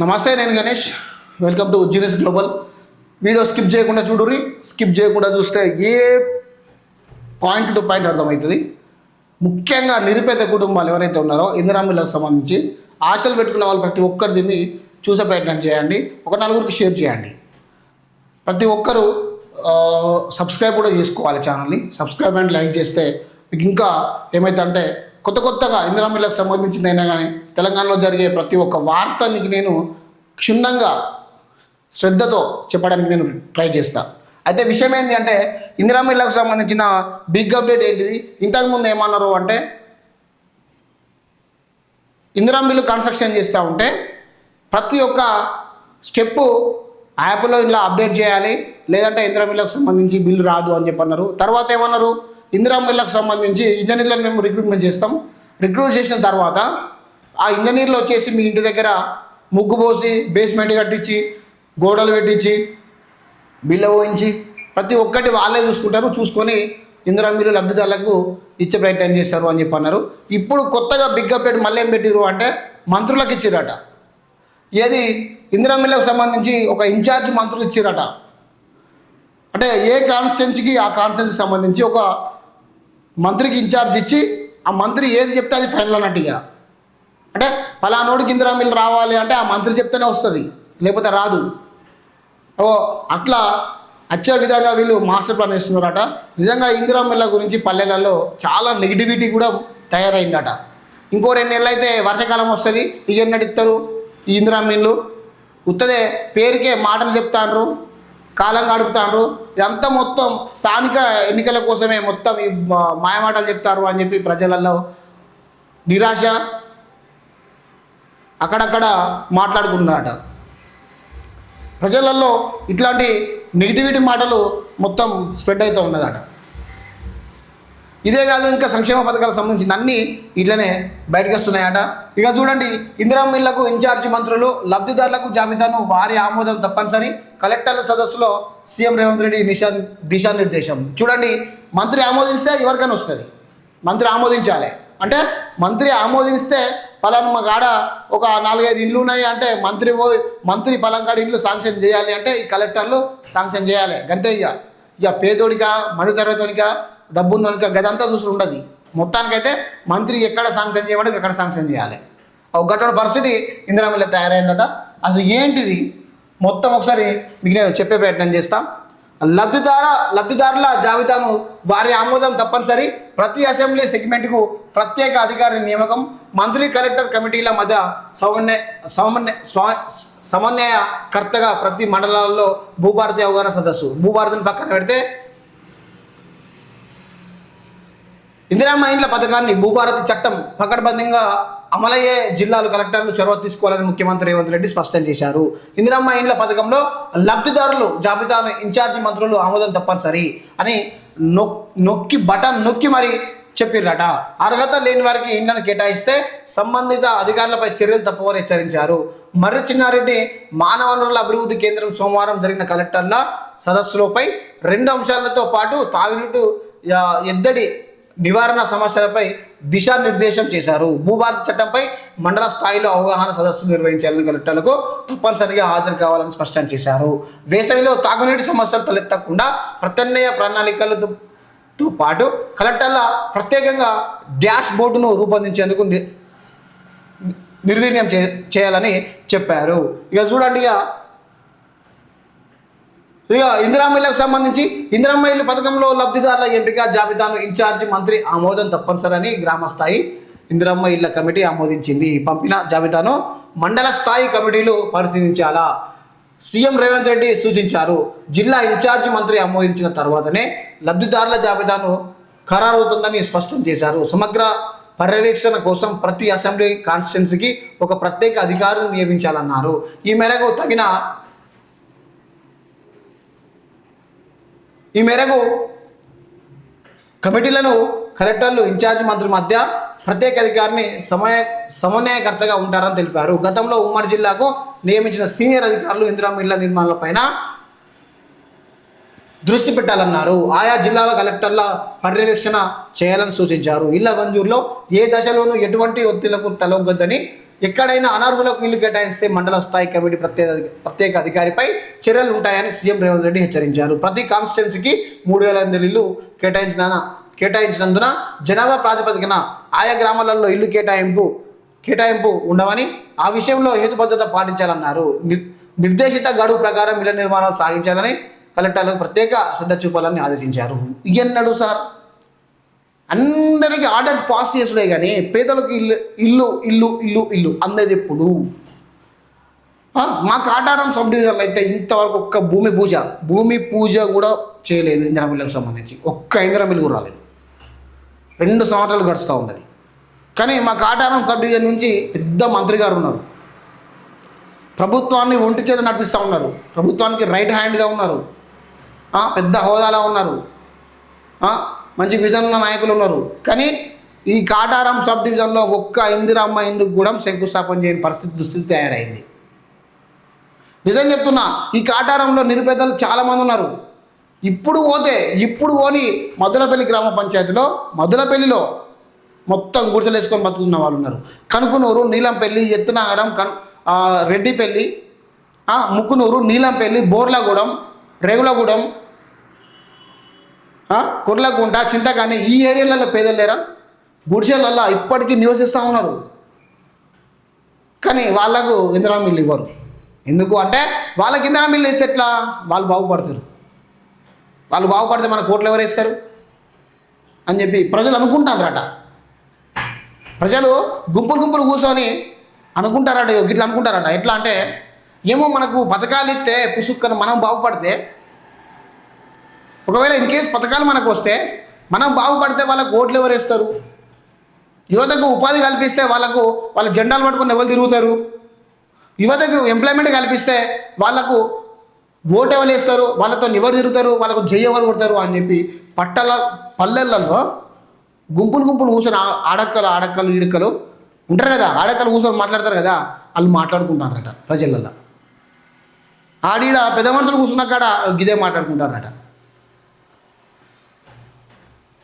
నమస్తే నేను Ganesh. Welcome to genius global video skip చేయకుండా చూడుర్రి. స్కిప్ చేయకుండా చూస్తే ఏ పాయింట్ టు పాయింట్ అర్థమవుతుంది. ముఖ్యంగా నిరుపేద కుటుంబాలు ఎవరైతే ఉన్నారో ఇందిరామిల్లకు సంబంధించి ఆశలు పెట్టుకున్న వాళ్ళు ప్రతి ఒక్కరు దీన్ని చూసే ప్రయత్నం చేయండి. ఒక నలుగురికి షేర్ చేయండి. ప్రతి ఒక్కరూ సబ్స్క్రైబ్ కూడా చేసుకోవాలి ఛానల్ని సబ్స్క్రైబ్ అండ్ లైక్ చేస్తే మీకు ఇంకా ఏమైతుందంటే కొత్త కొత్తగా ఇందిరామిల్లకు సంబంధించిందైనా కానీ తెలంగాణలో జరిగే ప్రతి ఒక్క వార్తని నేను క్షుణ్ణంగా శ్రద్ధతో చెప్పడానికి నేను ట్రై చేస్తాను అయితే విషయం ఏంటి అంటే ఇందిరామిళ్ళకు సంబంధించిన బిగ్ అప్డేట్ ఏంటిది? ఇంతకుముందు ఏమన్నారు అంటే ఇందిరామిల్లు కన్స్ట్రక్షన్ చేస్తూ ఉంటే ప్రతి ఒక్క స్టెప్పు యాప్లో ఇలా అప్డేట్ చేయాలి లేదంటే ఇందిరామిల్లకు సంబంధించి బిల్లు రాదు అని చెప్పన్నారు. తర్వాత ఏమన్నారు? ఇందిరా మిల్లకు సంబంధించి ఇంజనీర్లను మేము రిక్రూట్మెంట్ చేస్తాం. రిక్రూట్ చేసిన తర్వాత ఆ ఇంజనీర్లు వచ్చేసి మీ ఇంటి దగ్గర ముగ్గు పోసి బేస్మెంట్ కట్టించి గోడలు పెట్టించి బిల్లు పోయించి ప్రతి ఒక్కటి వాళ్ళే చూసుకుంటారు. చూసుకొని ఇందిరా మీరు లబ్ధిదారులకు ఇచ్చే ప్రయత్నం చేస్తారు అని చెప్పి అన్నారు. ఇప్పుడు కొత్తగా బిగ్ అప్డేట్ మళ్ళీ ఏం పెట్టిరు అంటే మంత్రులకు ఇచ్చిరట ఏది? ఇందిరా మిల్లకు సంబంధించి ఒక ఇన్ఛార్జ్ మంత్రులు ఇచ్చిరట అంటే ఏ కాన్స్టిట్యున్సీకి ఆ కాన్స్టిట్యున్సీకి సంబంధించి ఒక మంత్రికి ఇన్ఛార్జ్ ఇచ్చి ఆ మంత్రి ఏది చెప్తే అది ఫైనల్ అన్నట్టు ఇక అంటే పలానోడు ఇందిరా మిల్ రావాలి అంటే ఆ మంత్రి చెప్తేనే వస్తుంది లేకపోతే రాదు. ఓ అట్లా వచ్చే విధంగా వీళ్ళు మాస్టర్ ప్లాన్ వేస్తున్నారట. నిజంగా ఇందిరా మిల్ల గురించి పల్లెలలో చాలా నెగిటివిటీ కూడా తయారైందట. ఇంకో రెండు నెలలు అయితే వర్షాకాలం వస్తుంది ఇక ఎన్నడిస్తారు ఈ ఇందిరా మిల్లు? ఉత్తదే పేరుకే మాటలు చెప్తాండ్రు. కాలం గడుపుతారు. ఇదంతా మొత్తం స్థానిక ఎన్నికల కోసమే మొత్తం ఈ మాయమాటలు చెప్తారు అని చెప్పి ప్రజలలో నిరాశ అక్కడక్కడ మాట్లాడుకుంటున్నారట. ప్రజలలో ఇట్లాంటి నెగిటివిటీ మాటలు మొత్తం స్ప్రెడ్ అవుతూ ఉన్నదట. ఇదే కాదు ఇంకా సంక్షేమ పథకాలకు సంబంధించిన అన్ని ఇట్లనే బయటకు వస్తున్నాయట. ఇక చూడండి ఇందిరా మిల్లకు ఇన్ఛార్జి మంత్రులు లబ్ధిదారులకు జాబితాను వారి ఆమోదం తప్పనిసరి. కలెక్టర్ల సదస్సులో సీఎం రేవంత్ రెడ్డి నిశా దిశానిర్దేశం. చూడండి మంత్రి ఆమోదిస్తే ఎవరికైనా వస్తుంది. మంత్రి ఆమోదించాలి. అంటే మంత్రి ఆమోదిస్తే పలానా కాడ ఒక నాలుగైదు ఇండ్లు ఉన్నాయి అంటే మంత్రి పోయి మంత్రి పలంకాడ ఇండ్లు శాంక్షన్ చేయాలి అంటే ఈ కలెక్టర్లు శాంక్షన్ చేయాలి. గంతే ఇక. ఇక పేదోడిగా డబ్బు ఉన్నోనిక గదంతా చూసి ఉండదు. మొత్తానికైతే మంత్రి ఎక్కడ శాంక్షన్ చేయబడి ఎక్కడ శాంక్షన్ చేయాలి. ఒక పరిస్థితి ఇందిరామిల్ల తయారైందట. అసలు ఏంటిది? మొత్తం ఒకసారి మీకు నేను చెప్పే ప్రయత్నం చేస్తాం. లబ్ధిదార లబ్ధిదారుల జాబితాను వారి ఆమోదం తప్పనిసరి. ప్రతి అసెంబ్లీ సెగ్మెంట్కు ప్రత్యేక అధికారి నియామకం. మంత్రి కలెక్టర్ కమిటీల మధ్య సమన్వయ సమన్వయ స్వా సమన్వయకర్తగా ప్రతి మండలాల్లో భూభారతి అవగాహన సదస్సు. భూభారతిని పక్కన పెడితే ఇందిరామ్మ ఇండ్ల పథకాన్ని భూభారతి చట్టం పకడ్బందీగా అమలయ్యే జిల్లాలు కలెక్టర్లు చొరవ తీసుకోవాలని ముఖ్యమంత్రి రేవంత్ రెడ్డి స్పష్టం చేశారు. ఇందిరామ్మ ఇండ్ల పథకంలో లబ్ధిదారులు జాబితాను ఇన్ఛార్జి మంత్రులు ఆమోదం తప్పనిసరి అని నొక్ నొక్కి బటన్ నొక్కి మరి చెప్పిర్రట. అర్హత లేని వారికి ఇండ్లను కేటాయిస్తే సంబంధిత అధికారులపై చర్యలు తప్పవని హెచ్చరించారు. మర్రి చిన్నారెడ్డి మానవ వనరుల అభివృద్ధి కేంద్రం సోమవారం జరిగిన కలెక్టర్ల సదస్సులపై రెండు అంశాలతో పాటు తాగునీటి ఎద్దడి నివారణ సమస్యలపై దిశానిర్దేశం చేశారు. భూభారత చట్టంపై మండల స్థాయిలో అవగాహన సదస్సు నిర్వహించాలని కలెక్టర్లకు తప్పనిసరిగా హాజరు కావాలని స్పష్టం చేశారు. వేసవిలో తాగునీటి సమస్యలు తలెత్తకుండా ప్రత్యామ్నాయ ప్రణాళికలతో పాటు కలెక్టర్ల ప్రత్యేకంగా డ్యాష్ బోర్డును రూపొందించేందుకు నిర్వీర్యం చే చేయాలని చెప్పారు. ఇక చూడండి ఇక ఇక ఇందిరామ్మ ఇళ్ళకు సంబంధించి ఇందిరమ్మ ఇల్లు పథకంలో లబ్ధిదారుల ఎంపిక జాబితాను ఇన్ఛార్జి మంత్రి ఆమోదం తప్పనిసరని గ్రామ స్థాయి ఇందిరమ్మ ఇళ్ళ కమిటీ ఆమోదించింది. పంపిన జాబితాను మండల స్థాయి కమిటీలు పరిశీలించాలా? సీఎం రేవంత్ రెడ్డి సూచించారు. జిల్లా ఇన్ఛార్జి మంత్రి ఆమోదించిన తర్వాతనే లబ్ధిదారుల జాబితాను ఖరారవుతుందని స్పష్టం చేశారు. సమగ్ర పర్యవేక్షణ కోసం ప్రతి అసెంబ్లీ కాన్స్టిట్యున్సీకి ఒక ప్రత్యేక అధికారం నియమించాలన్నారు. ఈ మేరకు తగిన ఈ మేరకు కమిటీలను కలెక్టర్లు ఇన్ఛార్జ్ మంత్రి మధ్య ప్రత్యేక అధికారిని సమయ సమన్వయకర్తగా ఉంటారని తెలిపారు. గతంలో ఉమ్మడి జిల్లాకు నియమించిన సీనియర్ అధికారులు ఇందిరా ఇళ్ళ నిర్మాణాలపైన దృష్టి పెట్టాలన్నారు. ఆయా జిల్లాల కలెక్టర్ల పర్యవేక్షణ చేయాలని సూచించారు. ఇళ్ళ మంజూరులో ఏ దశలోనూ ఎటువంటి ఒత్తిళ్ళకు తలొగ్గొద్దని ఎక్కడైనా అనర్హులకు ఇల్లు కేటాయిస్తే మండల స్థాయి కమిటీ ప్రత్యేక ప్రత్యేక అధికారిపై చర్యలు ఉంటాయని సీఎం రేవంత్ రెడ్డి హెచ్చరించారు. ప్రతి కాన్స్టిట్యున్సీకి మూడు వేల ఎనిమిది ఇల్లు కేటాయించిన కేటాయించినందున జనాభా ప్రాతిపదికన ఆయా గ్రామాలలో ఇల్లు కేటాయింపు కేటాయింపు ఉండవని ఆ విషయంలో హేతుబద్ధత పాటించాలన్నారు. నిర్దేశిత గడువు ప్రకారం ఇళ్ళ నిర్మాణాలు సాగించాలని కలెక్టర్లకు ప్రత్యేక శ్రద్ధ చూపాలని ఆదేశించారు. ఎన్నడు సార్. అందరికీ ఆర్డర్స్ పాస్ చేస్తున్నాయి కానీ పేదలకు ఇల్లు ఇల్లు ఇల్లు ఇల్లు ఇల్లు అందేది ఎప్పుడు? మా కాటారం సబ్ డివిజన్లో అయితే ఇంతవరకు ఒక్క భూమి పూజ భూమి పూజ కూడా చేయలేదు ఇందిరా మిల్లుకు సంబంధించి. ఒక్క ఇందిరా మిల్లు కూడా రాలేదు. రెండు సంవత్సరాలు గడుస్తూ ఉన్నది. కానీ మా కాటారం సబ్ డివిజన్ నుంచి పెద్ద మంత్రి గారు ఉన్నారు. ప్రభుత్వాన్ని ఒంటి చేత నడిపిస్తూ ఉన్నారు. ప్రభుత్వానికి రైట్ హ్యాండ్గా ఉన్నారు. పెద్ద హోదాలో ఉన్నారు. మంచి విజన్ ఉన్న నాయకులు ఉన్నారు. కానీ ఈ కాటారం సబ్ డివిజన్లో ఒక్క ఇందిరమ్మ ఇందుకు కూడా శంకుస్థాపన చేయని పరిస్థితి దుస్థితి తయారైంది. నిజం చెప్తున్నా ఈ కాటారంలో నిరుపేదలు చాలామంది ఉన్నారు. ఇప్పుడు పోతే ఇప్పుడు పోని మధులపల్లి గ్రామ పంచాయతీలో మధులపల్లిలో మొత్తం గుడిసెలు వేసుకొని బతుకుతున్న వాళ్ళు ఉన్నారు. కనుకునూరు నీలంపల్లి ఎత్తునగరం కన్ రెడ్డిపల్లి ముక్కునూరు నీలంపల్లి బోర్లగూడెం రేగులగూడెం కుర్లకుంట చింతకాని ఈ ఏరియాలలో పేదలు లేరా? గుడిసెలల్లో ఇప్పటికీ నివసిస్తూ ఉన్నారు. కానీ వాళ్ళకు ఇందిరామిల్లు ఇవ్వరు. ఎందుకు అంటే వాళ్ళకి ఇందిరా మిల్లు ఇస్తే ఎట్లా? వాళ్ళు బాగుపడతారు. వాళ్ళు బాగుపడితే మన కోట్లు ఎవరు వేస్తారు? అని చెప్పి ప్రజలు అనుకుంటారట ప్రజలు గుంపులు గుంపులు కూర్చొని అనుకుంటారట ఇట్లా అనుకుంటారట. ఎట్లా అంటే ఏమో మనకు పథకాలు ఇస్తే పుసుక్కను మనం బాగుపడితే ఒకవేళ ఇన్కేస్ పథకాలు మనకు వస్తే మనం బాగుపడితే వాళ్ళకు ఓట్లు ఎవరు వేస్తారు? యువతకు ఉపాధి కల్పిస్తే వాళ్ళకు వాళ్ళ జెండాలు పట్టుకుని ఎవరు తిరుగుతారు? యువతకు ఎంప్లాయ్మెంట్ కల్పిస్తే వాళ్ళకు ఓటు ఎవరు వేస్తారు? వాళ్ళతో ఎవరు తిరుగుతారు? వాళ్ళకు జై ఎవరు కొడతారు? అని చెప్పి పట్టల పల్లెలలో గుంపులు గుంపులు కూర్చొని ఆడక్కలు ఆడక్కలు ఈడక్కలు ఉంటారు కదా? ఆడక్కలు కూర్చొని మాట్లాడతారు కదా? వాళ్ళు మాట్లాడుకుంటారట ప్రజలలో ఆడీడ పెద్ద మనుషులు కూర్చున్న కాడ గిదే మాట్లాడుకుంటారట.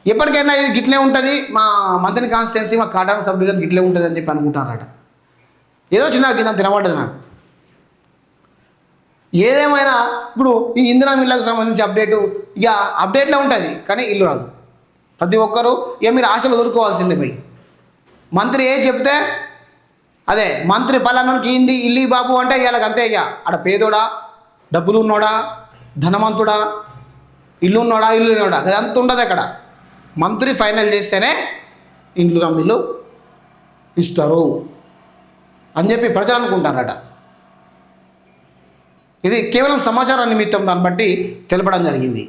ఎప్పటికైనా ఇది గిట్లే ఉంటుంది. మా మంత్రి కాన్స్టిట్యున్సీ మా కాటాన సబ్ డివిజన్ గిట్లే ఉంటుంది అని చెప్పి అనుకుంటారట. ఏదో చిన్న కింద తినబడ్డది నాకు. ఏదేమైనా ఇప్పుడు ఈ ఇందిరా మిల్లకు సంబంధించి అప్డేటు ఇక అప్డేట్లో ఉంటుంది కానీ ఇల్లు రాదు. ప్రతి ఒక్కరూ ఇక మీరు ఆశలు వదులుకోవాల్సిందే పోయి. మంత్రి ఏ చెప్తే అదే మంత్రి పలానానికి ఇంది ఇల్లు బాబు అంటే ఇవాళకి అంతే ఇక. ఆడ పేదోడా డబ్బులు ఉన్నోడా ధనవంతుడా ఇల్లు ఉన్నోడా ఇల్లు ఉన్నోడా అదంతా ఉండదు అక్కడ. మంత్రి ఫైనల్ చేస్తేనే ఇండ్లు రమ్మిల్లు ఇస్తారు అని చెప్పి ప్రజలు అనుకుంటారట ఇది కేవలం సమాచార నిమిత్తం దాన్ని బట్టి తెలపడం జరిగింది.